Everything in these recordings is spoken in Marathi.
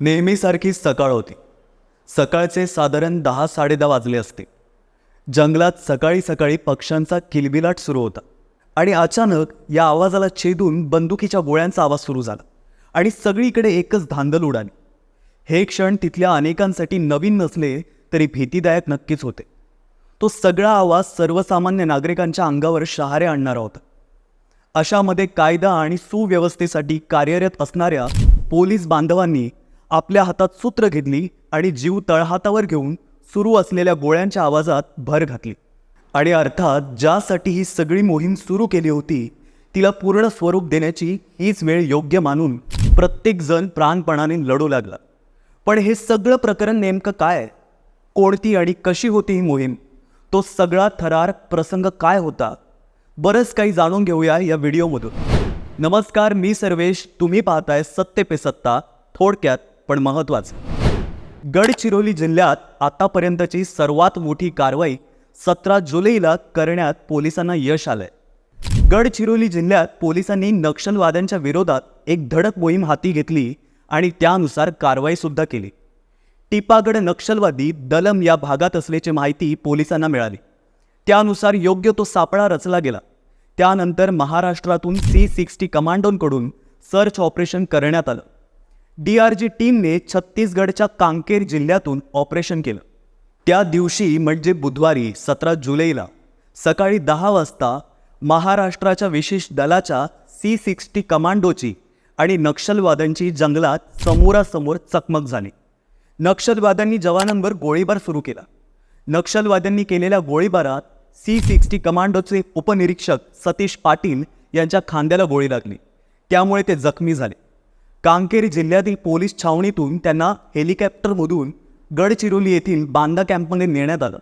नेहमीसारखी सकाळ होती. सकाळचे साधारण दहा साडेदहा वाजले असते. जंगलात सकाळी सकाळी पक्ष्यांचा किलबिलाट सुरू होता आणि अचानक या आवाजाला छेदून बंदुकीच्या गोळ्यांचा आवाज सुरू झाला आणि सगळीकडे एकच धांदल उडाली. हे क्षण तिथल्या अनेकांसाठी नवीन नसले तरी भीतीदायक नक्कीच होते. तो सगळा आवाज सर्वसामान्य नागरिकांच्या अंगावर शहारे आणणारा होता. अशामध्ये कायदा आणि सुव्यवस्थेसाठी कार्यरत असणाऱ्या पोलीस बांधवांनी आपल्या हातात सूत्र घेतली आणि जीव तळहातावर घेऊन सुरू असलेल्या गोळ्यांच्या आवाजात भर घातली. आणि अर्थात ज्यासाठी ही सगळी मोहीम सुरू केली होती तिला पूर्ण स्वरूप देण्याची हीच वेळ योग्य मानून प्रत्येकजण प्राणपणाने लढू लागला. पण हे सगळं प्रकरण नेमकं काय? कोणती आणि कशी होती ही मोहीम? तो सगळा थरार प्रसंग काय होता? बरंच काही जाणून घेऊया या व्हिडिओमधून. नमस्कार मी सर्वेश. तुम्ही पाहताय सत्ते पे सत्ता थोडक्यात पण महत्त्वाचं गडचिरोली जिल्ह्यात आतापर्यंतची सर्वात मोठी कारवाई सतरा जुलैला करण्यात पोलिसांना यश आलंय. गडचिरोली जिल्ह्यात पोलिसांनी नक्षलवाद्यांच्या विरोधात एक धडक मोहीम हाती घेतली आणि त्यानुसार कारवाईसुद्धा केली. टिपागड नक्षलवादी दलम या भागात असल्याची माहिती पोलिसांना मिळाली. त्यानुसार योग्य तो सापळा रचला गेला. त्यानंतर महाराष्ट्रातून सी सिक्स्टी कमांडोंकडून सर्च ऑपरेशन करण्यात आलं. डी आर जी टीमने छत्तीसगडच्या कांकेर जिल्ह्यातून ऑपरेशन केलं. त्या दिवशी म्हणजे बुधवारी सतरा जुलैला सकाळी दहा वाजता महाराष्ट्राच्या विशेष दलाच्या सी सिक्स्टी कमांडोची आणि नक्षलवाद्यांची जंगलात समोरासमोर चकमक झाली. नक्षलवाद्यांनी जवानांवर गोळीबार सुरू केला. नक्षलवाद्यांनी केलेल्या गोळीबारात सी सिक्स्टी कमांडोचे उपनिरीक्षक सतीश पाटील यांच्या खांद्याला गोळी लागली. त्यामुळे ते जखमी झाले. कांकेरी जिल्ह्यातील पोलीस छावणीतून त्यांना हेलिकॉप्टरमधून गडचिरोली येथील बांदा कॅम्पमध्ये नेण्यात आलं.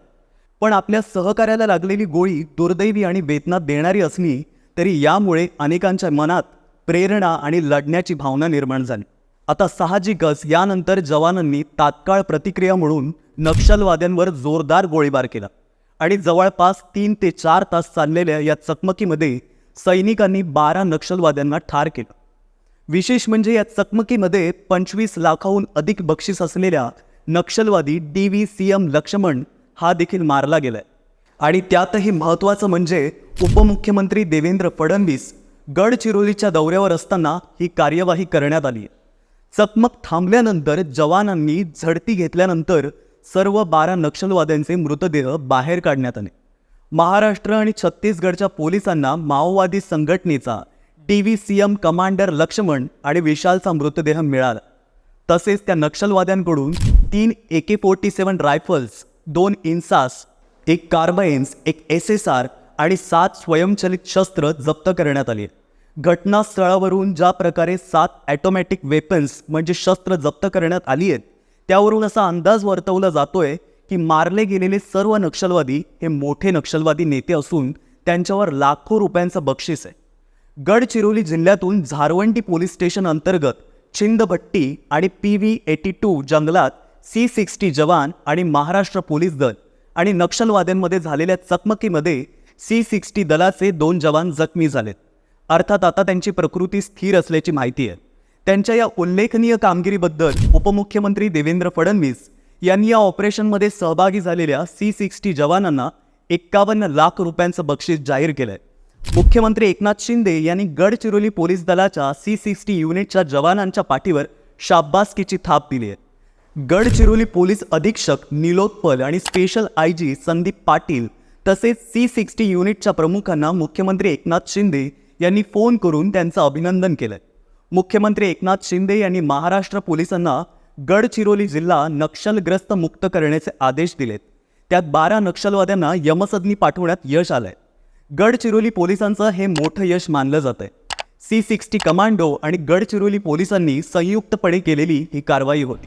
पण आपल्या सहकार्याला लागलेली गोळी दुर्दैवी आणि वेदना देणारी असली तरी यामुळे अनेकांच्या मनात प्रेरणा आणि लढण्याची भावना निर्माण झाली. आता साहजिकच यानंतर जवानांनी तात्काळ प्रतिक्रिया म्हणून नक्षलवाद्यांवर जोरदार गोळीबार केला आणि जवळपास तीन ते चार तास चाललेल्या या चकमकीमध्ये सैनिकांनी बारा नक्षलवाद्यांना ठार केलं. विशेष म्हणजे या चकमकीमध्ये पंचवीस लाखाहून अधिक बक्षीस असलेल्या नक्षलवादी D V C M Laxman हा देखील मारला गेलाय. आणि त्यातही महत्त्वाचं म्हणजे उपमुख्यमंत्री देवेंद्र फडणवीस गडचिरोलीच्या दौऱ्यावर असताना ही कार्यवाही करण्यात आली चकमक थांबल्यानंतर जवानांनी झडती घेतल्यानंतर सर्व बारा नक्षलवाद्यांचे मृतदेह बाहेर काढण्यात आले. महाराष्ट्र आणि छत्तीसगडच्या पोलिसांना माओवादी संघटनेचा T V C M commander Laxman आणि विशालचा मृतदेह मिळाला. तसेच त्या नक्षलवाद्यांकडून तीन ए के फोर्टी सेवन रायफल्स दोन इन्सास एक कार्बाइन्स एक एस एस आर आणि सात स्वयंचलित शस्त्र जप्त करण्यात आली. घटनास्थळावरून ज्या प्रकारे सात ॲटोमॅटिक वेपन्स म्हणजे शस्त्र जप्त करण्यात आली आहेत त्यावरून असा अंदाज वर्तवला जातोय की मारले गेलेले सर्व नक्षलवादी हे मोठे नक्षलवादी नेते असून त्यांच्यावर लाखो रुपयांचं बक्षीस आहे. गडचिरोली जिल्ह्यातून झारवंटी पोलीस स्टेशन अंतर्गत छिंदभट्टी आणि पी व्ही एटी टू जंगलात सी सिक्स्टी जवान आणि महाराष्ट्र पोलीस दल आणि नक्षलवाद्यांमध्ये झालेल्या चकमकीमध्ये सी सिक्स्टी दलाचे दोन जवान जखमी झालेत. अर्थात आता त्यांची प्रकृती स्थिर असल्याची माहिती आहे. त्यांच्या या उल्लेखनीय कामगिरीबद्दल उपमुख्यमंत्री देवेंद्र फडणवीस यांनी या ऑपरेशनमध्ये सहभागी झालेल्या सी सिक्स्टी जवानांना एक्कावन्न लाख रुपयांचं बक्षीस जाहीर केलंय. मुख्यमंत्री एकनाथ शिंदे यांनी गडचिरोली पोलीस दलाच्या सी सिक्स्टी युनिटच्या जवानांच्या पाठीवर शाब्बासकीची थाप दिली आहे. गडचिरोली पोलीस अधीक्षक निलोत्पल आणि special I G Sandeep Patil तसेच सी सिक्स्टी युनिटच्या प्रमुखांना मुख्यमंत्री एकनाथ शिंदे यांनी फोन करून त्यांचं अभिनंदन केलं मुख्यमंत्री एकनाथ शिंदे यांनी महाराष्ट्र पोलिसांना गडचिरोली जिल्हा नक्षलग्रस्त मुक्त करण्याचे आदेश दिलेत. त्यात बारा नक्षलवाद्यांना यमसदनी पाठवण्यात यश आलंय. गडचिरोली पोलिसांचं हे मोठं यश मानलं जात आहे सी सिक्स्टी कमांडो आणि गडचिरोली पोलिसांनी संयुक्तपणे केलेली ही कारवाई होती.